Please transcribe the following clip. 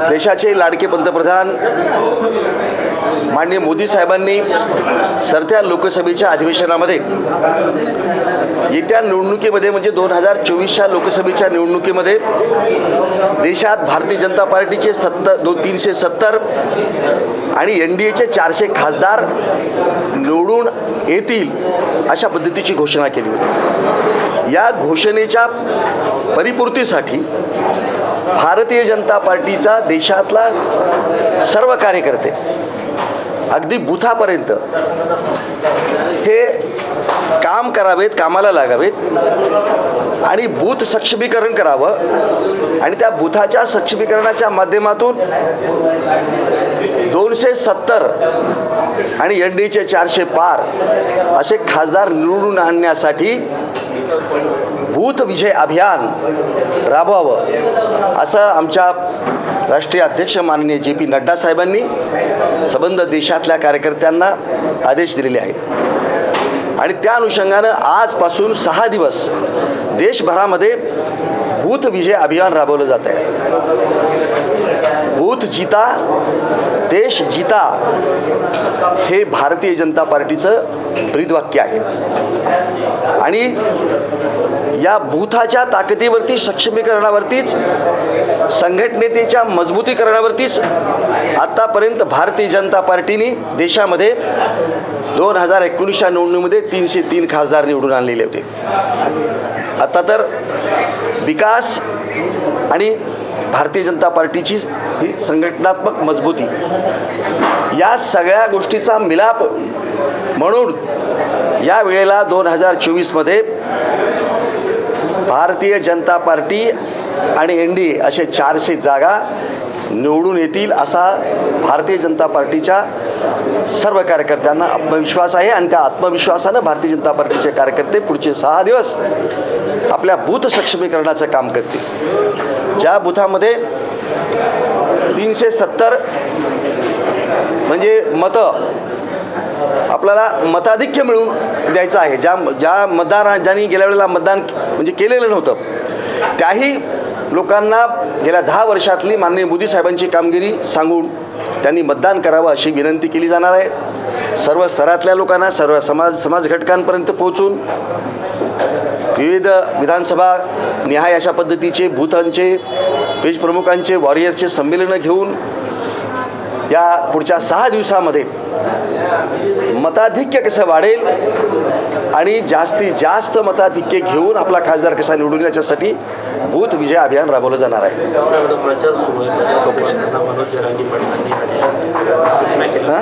देशाचे लाडके पंतप्रधान माननीय मोदी साहेबांनी सरत्या लोकसभेच्या अधिवेशनामध्ये येत्या निवडणुकीमध्ये म्हणजे दोन हजार चोवीसच्या लोकसभेच्या निवडणुकीमध्ये देशात भारतीय जनता पार्टीचे सत्तर दो तीनशे सत्तर आणि एन डी एचे चारशे खासदार निवडून येतील अशा पद्धतीची घोषणा केली होती. या घोषणेच्या परिपूर्तीसाठी भारतीय जनता पार्टीचा देशातला सर्व कार्यकर्ते अगदी बुथापर्यंत हे काम करावेत कामाला लागावेत आणि बूथ सक्षमीकरण करावं आणि त्या बुथाच्या सक्षमीकरणाच्या माध्यमातून दोनशे सत्तर आणि एन डीचे चारशे पार असे खासदार निवडून आणण्यासाठी भूत विजय अभियान राबवावं असं आमच्या राष्ट्रीय अध्यक्ष माननीय जे पी नड्डा साहेबांनी संबंध देशातल्या कार्यकर्त्यांना आदेश दिलेले आहेत. आणि त्या अनुषंगानं आजपासून सहा दिवस देशभरामध्ये बूथ विजय अभियान राबवलं जात आहे. बूथ जिता देश जिता हे भारतीय जनता पार्टीचं ब्रीदवाक्य आहे. आणि या बूथाच्या ताकदीवरती सक्षमीकरणावरतीच संघटनेतेच्या मजबूतीकरणावरतीच आत्तापर्यंत भारतीय जनता पार्टीने देशामध्ये दोन हजार एकोणीसच्या निवडणुकीमध्ये तीनशे तीन खासदार निवडून आणलेले होते. आता तर विकास आणि भारतीय जनता पार्टीची ही संघटनात्मक मजबूती. या सगळ्या गोष्टीचा मिलाप म्हणून या वेळेला दोन हजार चोवीसमध्ये भारतीय जनता पार्टी आणि एन डी ए असे चारशे जागा निवडून येतील असा भारतीय जनता पार्टीच्या सर्व कार्यकर्त्यांना आत्मविश्वास आहे आणि त्या आत्मविश्वासानं भारतीय जनता पार्टीचे कार्यकर्ते पुढचे सहा दिवस आपल्या बूथ सक्षमीकरणाचं काम करतील. ज्या बुथामध्ये तीनशे सत्तर म्हणजे मतं आपल्याला मताधिक्य मिळून द्यायचं आहे. ज्या ज्या मतदार ज्यांनी गेल्या वेळेला मतदान म्हणजे केलेलं नव्हतं त्याही लोकांना गेल्या दहा वर्षातली माननीय मोदी साहेबांची कामगिरी सांगून त्यांनी मतदान करावं अशी विनंती केली जाणार आहे. सर्व स्तरातल्या लोकांना सर्व समाज समाज घटकांपर्यंत पोहोचून विविध विधानसभा निहाय अशा पद्धतीचे बूथांचे पेज प्रमुखांचे वॉरियरचे संमेलनं घेऊन या पुढच्या सहा दिवसामध्ये मताधिक्य कसं वाढेल आणि जास्तीत जास्त मताधिक्य घेऊन आपला खासदार कसा निवडून याच्यासाठी बूथ विजय अभियान राबवलं जाणार आहे.